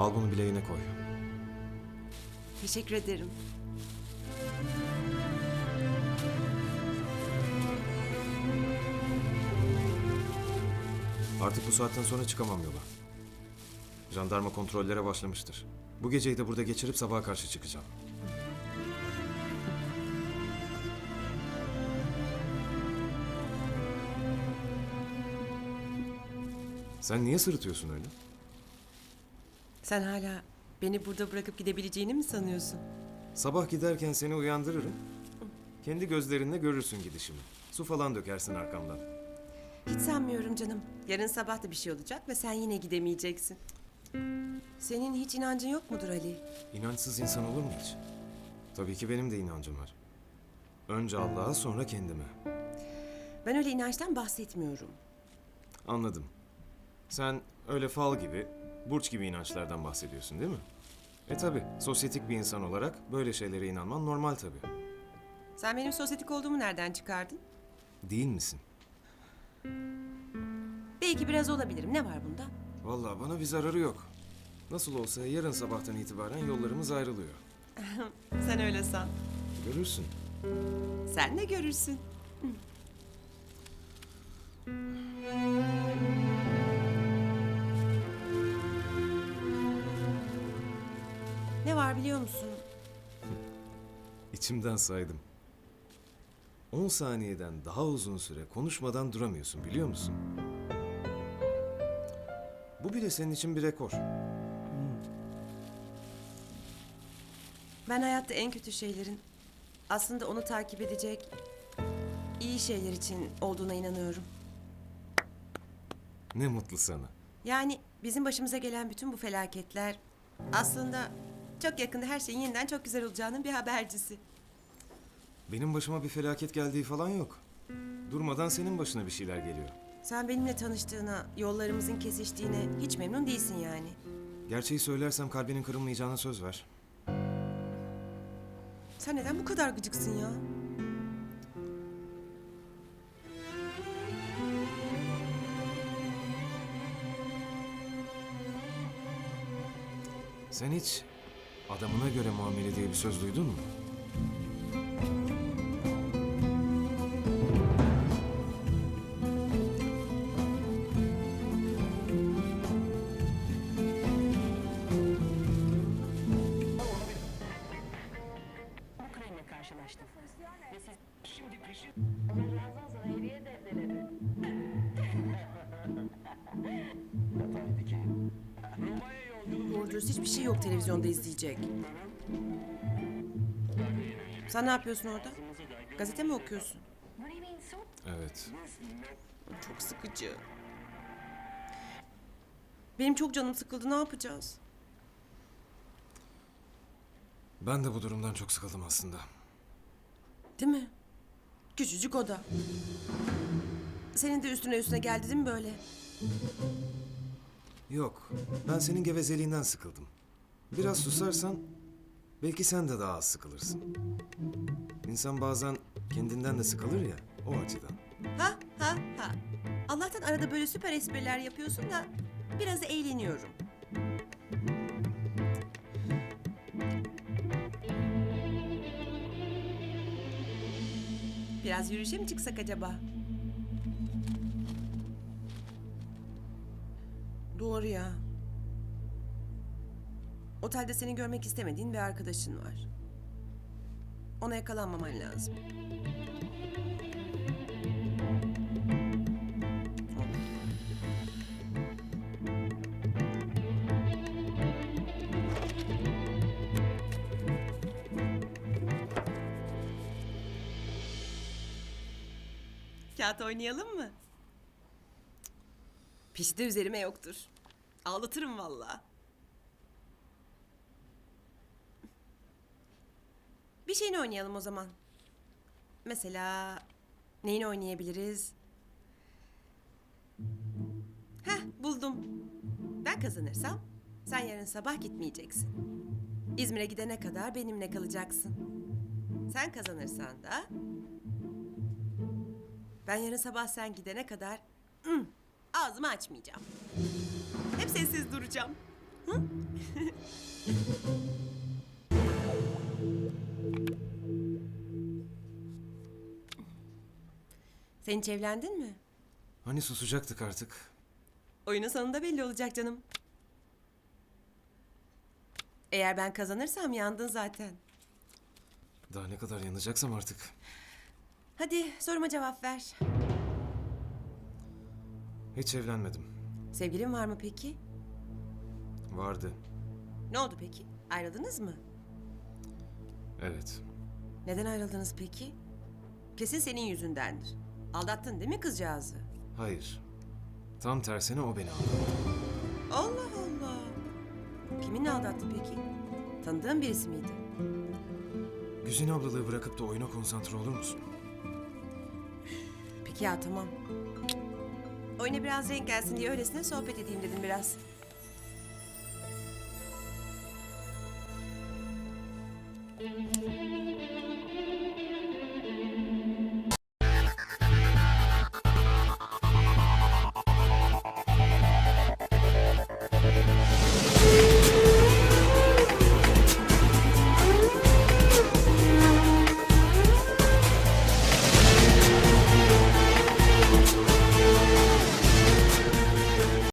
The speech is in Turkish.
Al bunu bileğine koy. Teşekkür ederim. Artık bu saatten sonra çıkamam yola. Jandarma kontrollere başlamıştır. Bu geceyi de burada geçirip sabaha karşı çıkacağım. Sen niye sırıtıyorsun öyle? Sen hala beni burada bırakıp gidebileceğini mi sanıyorsun? Sabah giderken seni uyandırırım. Kendi gözlerinle görürsün gidişimi. Su falan dökersin arkamdan. Hiç sanmıyorum canım. Yarın sabah da bir şey olacak ve sen yine gidemeyeceksin. Senin hiç inancın yok mudur Ali? İnançsız insan olur mu hiç? Tabii ki benim de inancım var. Önce Allah'a sonra kendime. Ben öyle inançtan bahsetmiyorum. Anladım. Sen öyle fal gibi, burç gibi inançlardan bahsediyorsun değil mi? E tabi, sosyetik bir insan olarak böyle şeylere inanman normal tabi. Sen benim sosyetik olduğumu nereden çıkardın? Değil misin? Belki biraz olabilirim. Ne var bunda? Vallahi bana bir zararı yok. Nasıl olsa yarın sabahtan itibaren yollarımız ayrılıyor. Sen öyle san. Görürsün. Sen de görürsün. Ne var biliyor musun? İçimden saydım. 10 saniyeden daha uzun süre konuşmadan duramıyorsun biliyor musun? Bu bile senin için bir rekor. Ben hayatta en kötü şeylerin aslında onu takip edecek iyi şeyler için olduğuna inanıyorum. Ne mutlu sana. Yani bizim başımıza gelen bütün bu felaketler aslında çok yakında her şeyin yeniden çok güzel olacağının bir habercisi. Benim başıma bir felaket geldiği falan yok. Durmadan senin başına bir şeyler geliyor. Sen benimle tanıştığına, yollarımızın kesiştiğine hiç memnun değilsin yani. Gerçeği söylersem kalbinin kırılmayacağına söz ver. Sen neden bu kadar gıcıksın ya? Sen hiç adamına göre muamele diye bir söz duydun mu? Ukrayna karşılaştı. Ve siz Doğru dürüst hiçbir şey yok televizyonda izleyecek. Sen ne yapıyorsun orada? Gazete mi okuyorsun? Evet. Çok sıkıcı. Benim çok canım sıkıldı. Ne yapacağız? Ben de bu durumdan çok sıkıldım aslında. Değil mi? Küçücük oda. Senin de üstüne üstüne geldi değil mi böyle? Yok, ben senin gevezeliğinden sıkıldım. Biraz susarsan belki sen de daha az sıkılırsın. İnsan bazen kendinden de sıkılır ya, o açıdan. Ha ha ha. Allah'tan arada böyle süper espriler yapıyorsun da biraz eğleniyorum. Biraz yürüyüşe mi çıksak acaba? Doğru ya. Otelde seni görmek istemediğin bir arkadaşın var. Ona yakalanmaman lazım. Kağıt oynayalım mı? Pişi de üzerime yoktur. Ağlatırım valla. Bir şeyini oynayalım o zaman. Mesela neyini oynayabiliriz? Heh buldum. Ben kazanırsam sen yarın sabah gitmeyeceksin. İzmir'e gidene kadar benimle kalacaksın. Sen kazanırsan da ben yarın sabah sen gidene kadar ım, ağzımı açmayacağım. Hep sessiz duracağım. Sen hiç evlendin mi? Hani susacaktık artık. Oyunun sonunda belli olacak canım. Eğer ben kazanırsam yandın zaten. Daha ne kadar yanacaksam artık. Hadi soruma cevap ver. Hiç evlenmedim. Sevgilin var mı peki? Vardı. Ne oldu peki? Ayrıldınız mı? Evet. Neden ayrıldınız peki? Kesin senin yüzündendir. Aldattın değil mi kızcağızı? Hayır. Tam tersine o beni aldattı. Allah Allah. Kiminle aldattı peki? Tanıdığın birisi miydi? Güzin ablalığı bırakıp da oyuna konsantre olur musun? Peki ya tamam. Oyuna biraz renk gelsin diye öylesine sohbet edeyim dedim biraz.